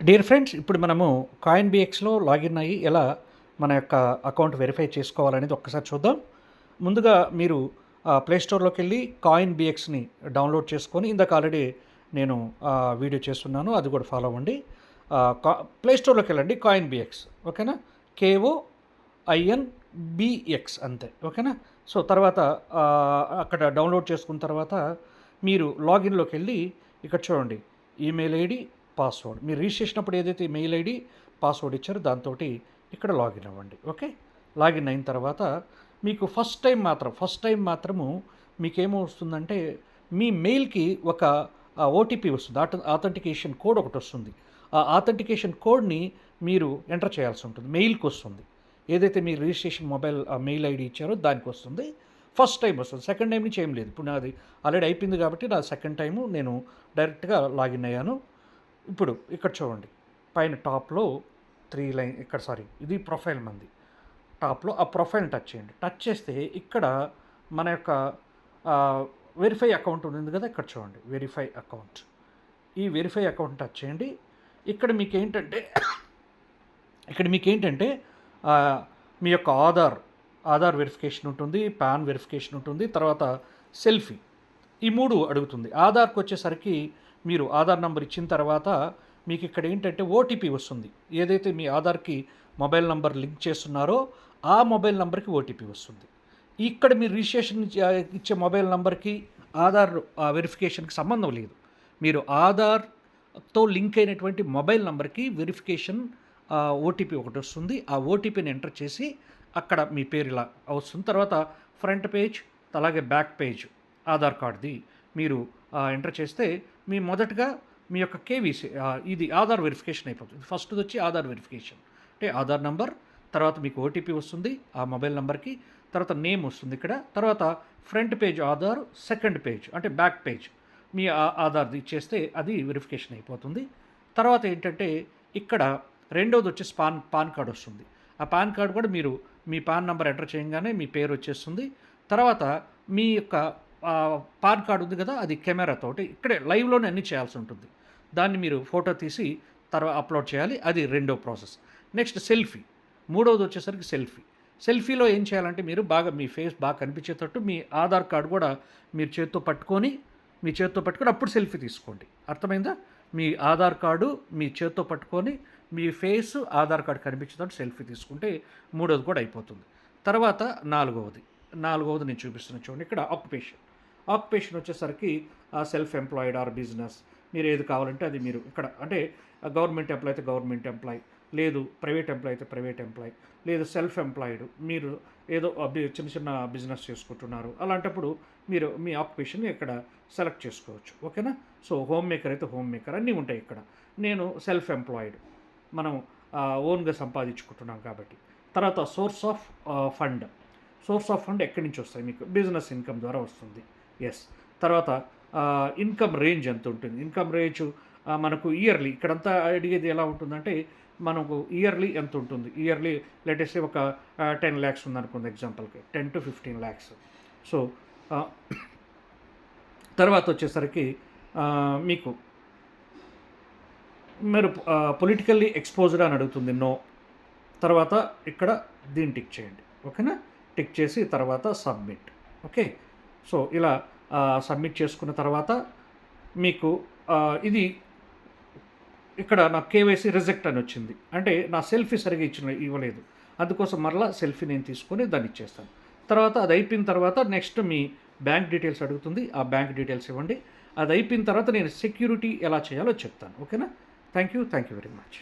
Dear friends ఇప్పుడు మనము coin బిఎక్స్లో login అయ్యి ఎలా మన యొక్క అకౌంట్ వెరిఫై చేసుకోవాలనేది ఒక్కసారి చూద్దాం. ముందుగా మీరు ప్లేస్టోర్లోకి వెళ్ళి కాయిన్ బిఎక్స్ని డౌన్లోడ్ చేసుకొని ఇందాక ఆల్రెడీ నేను వీడియో చేస్తున్నాను అది కూడా ఫాలో అవ్వండి. ప్లేస్టోర్లోకి వెళ్ళండి కాయిన్ బిఎక్స్ ఓకేనా K O I N B X అంతే ఓకేనా? సో తర్వాత అక్కడ డౌన్లోడ్ చేసుకున్న తర్వాత మీరు లాగిన్లోకి వెళ్ళి ఇక్కడ చూడండి ఈమెయిల్ ఐడి పాస్వర్డ్ మీరు రిజిస్టర్ చేసినప్పుడు ఏదైతే మెయిల్ ఐడి పాస్వర్డ్ ఇచ్చారో దాంతో ఇక్కడ లాగిన్ అవ్వండి. ఓకే లాగిన్ అయిన తర్వాత మీకు ఫస్ట్ టైం మాత్రం ఫస్ట్ టైం మాత్రము మీకేమో వస్తుందంటే మీ మెయిల్కి ఒక ఓటీపీ వస్తుంది. ఆట ఆథెంటికేషన్ కోడ్ ఒకటి వస్తుంది. ఆ ఆథెంటికేషన్ కోడ్ని మీరు ఎంటర్ చేయాల్సి ఉంటుంది. మెయిల్కి వస్తుంది. ఏదైతే మీరు రిజిస్ట్రేషన్ మొబైల్ మెయిల్ ఐడి ఇచ్చారో దానికి వస్తుంది. ఫస్ట్ టైం వస్తుంది. సెకండ్ టైం నుంచి ఏం లేదు. ఇప్పుడు నాది ఆల్రెడీ అయిపోయింది కాబట్టి నా సెకండ్ టైము నేను డైరెక్ట్గా లాగిన్ అయ్యాను. ఇప్పుడు ఇక్కడ చూడండి. పైన టాప్లో త్రీ లైన్ ఇక్కడ సారీ ఇది ప్రొఫైల్ మంది. టాప్లో ఆ ప్రొఫైల్ టచ్ చేయండి. టచ్ చేస్తే ఇక్కడ మన యొక్క వెరిఫై అకౌంట్ ఉంది కదా ఇక్కడ చూడండి. Verify account. ఈ వెరిఫై అకౌంట్ టచ్ చేయండి. ఇక్కడ మీకు ఏంటంటే ఇక్కడ మీకు ఏంటంటే మీ యొక్క ఆధార్ ఆధార్ వెరిఫికేషన్ ఉంటుంది పాన్ వెరిఫికేషన్ ఉంటుంది తర్వాత సెల్ఫీ. ఈ మూడు అడుగుతుంది. ఆధార్కి వచ్చేసరికి మీరు ఆధార్ నెంబర్ ఇచ్చిన తర్వాత మీకు ఇక్కడ ఏంటంటే ఓటీపీ వస్తుంది. ఏదైతే మీ ఆధార్కి మొబైల్ నంబర్ లింక్ చేస్తున్నారో ఆ మొబైల్ నంబర్కి ఓటీపీ వస్తుంది. ఇక్కడ మీరు రిజిస్ట్రేషన్ ఇచ్చే- మొబైల్ నంబర్కి ఆధార్ వెరిఫికేషన్కి సంబంధం లేదు. మీరు ఆధార్తో లింక్ అయినటువంటి మొబైల్ నంబర్కి వెరిఫికేషన్ ఓటీపీ ఒకటి వస్తుంది. ఆ ఓటీపీని ఎంటర్ చేసి అక్కడ మీ పేరు ఇలా వస్తుంది. తర్వాత ఫ్రంట్ పేజ్ అలాగే బ్యాక్ పేజ్ ఆధార్ కార్డ్ది మీరు ఎంటర్ చేస్తే మీ మొదటగా మీ యొక్క కేవీసీ ఇది ఆధార్ వెరిఫికేషన్ అయిపోతుంది. ఫస్ట్ది వచ్చి ఆధార్ వెరిఫికేషన్. అంటే ఆధార్ నంబర్ తర్వాత మీకు ఓటీపీ వస్తుంది ఆ మొబైల్ నెంబర్కి తర్వాత నేమ్ వస్తుంది ఇక్కడ తర్వాత front page Aadhaar second page అంటే బ్యాక్ పేజ్. మీ ఆధార్ది ఇచ్చేస్తే అది వెరిఫికేషన్ అయిపోతుంది. తర్వాత ఏంటంటే ఇక్కడ రెండోది వచ్చేసి పాన్ పాన్ కార్డ్ వస్తుంది. ఆ పాన్ కార్డ్ కూడా మీరు మీ పాన్ నెంబర్ ఎంటర్ చేయగానే మీ పేరు వచ్చేస్తుంది. తర్వాత మీ యొక్క పాన్ కార్డు ఉంది కదా అది కెమెరాతోటి ఇక్కడే లైవ్లోనే అన్నీ చేయాల్సి ఉంటుంది. దాన్ని మీరు ఫోటో తీసి తర్వాత అప్లోడ్ చేయాలి అది రెండో ప్రాసెస్. నెక్స్ట్ సెల్ఫీ మూడవది వచ్చేసరికి సెల్ఫీ. సెల్ఫీలో ఏం చేయాలంటే మీరు బాగా మీ ఫేస్ బాగా కనిపించేటట్టు మీ ఆధార్ కార్డు కూడా మీరు చేత్తో పట్టుకొని మీ చేత్తో పట్టుకొని అప్పుడు సెల్ఫీ తీసుకోండి. అర్థమైందా? మీ ఆధార్ కార్డు మీ చేత్తో పట్టుకొని మీ ఫేస్ ఆధార్ కార్డు కనిపించేటట్టు సెల్ఫీ తీసుకుంటే మూడోది కూడా అయిపోతుంది. తర్వాత నాలుగవది నాలుగవది నేను చూపిస్తున్నాను చూడండి ఇక్కడ ఆక్యుపేషన్ ఆక్యుపేషన్ వచ్చేసరికి సెల్ఫ్ ఎంప్లాయిడ్ ఆర్ బిజినెస్ మీరు ఏది కావాలంటే అది మీరు ఇక్కడ అంటే గవర్నమెంట్ ఎంప్లాయ్ అయితే గవర్నమెంట్ ఎంప్లాయ్ లేదు ప్రైవేట్ ఎంప్లాయ్ అయితే ప్రైవేట్ ఎంప్లాయ్ లేదు సెల్ఫ్ ఎంప్లాయిడ్ మీరు ఏదో చిన్న చిన్న బిజినెస్ చేసుకుంటున్నారు. అలాంటప్పుడు మీరు మీ ఆక్యుపేషన్ ఇక్కడ సెలెక్ట్ చేసుకోవచ్చు. ఓకేనా? సో హోమ్ మేకర్ అయితే హోమ్ మేకర్ అన్నీ ఉంటాయి ఇక్కడ. నేను సెల్ఫ్ ఎంప్లాయిడ్ మనం ఓన్గా సంపాదించుకుంటున్నాం కాబట్టి. తర్వాత source of fund source of fund ఎక్కడి నుంచి వస్తాయి? మీకు బిజినెస్ ఇన్కమ్ ద్వారా వస్తుంది. ఎస్ తర్వాత ఇన్కమ్ రేంజ్ ఎంత ఉంటుంది? ఇన్కమ్ రేంజ్ మనకు ఇయర్లీ ఇక్కడంతా అడిగేది ఎలా ఉంటుందంటే మనకు ఇయర్లీ ఎంత ఉంటుంది? ఇయర్లీ లేటెస్ట్ ఒక టెన్ ల్యాక్స్ ఉందనుకుంది ఎగ్జాంపుల్కి ten to fifteen lakhs so తర్వాత వచ్చేసరికి మీకు మీరు పొలిటికల్లీ ఎక్స్పోజ్డ్ అని అడుగుతుంది నో తర్వాత ఇక్కడ దీన్ని టిక్ చేయండి. ఓకేనా టిక్ చేసి తర్వాత సబ్మిట్ ఓకే సో ఇలా సబ్మిట్ చేసుకున్న తర్వాత మీకు ఇది ఇక్కడ నా కేవైసీ రిజెక్ట్ అని వచ్చింది. అంటే నా సెల్ఫీ సరిగా ఇచ్చిన ఇవ్వలేదు. అందుకోసం మరలా సెల్ఫీ నేను తీసుకొని దాన్ని ఇచ్చేస్తాను. తర్వాత అది అయిపోయిన తర్వాత నెక్స్ట్ మీ బ్యాంక్ డీటెయిల్స్ అడుగుతుంది. ఆ బ్యాంక్ డీటెయిల్స్ ఇవ్వండి. అది అయిపోయిన తర్వాత నేను సెక్యూరిటీ ఎలా చేయాలో చెప్తాను. ఓకేనా? Thank you. Thank you very much.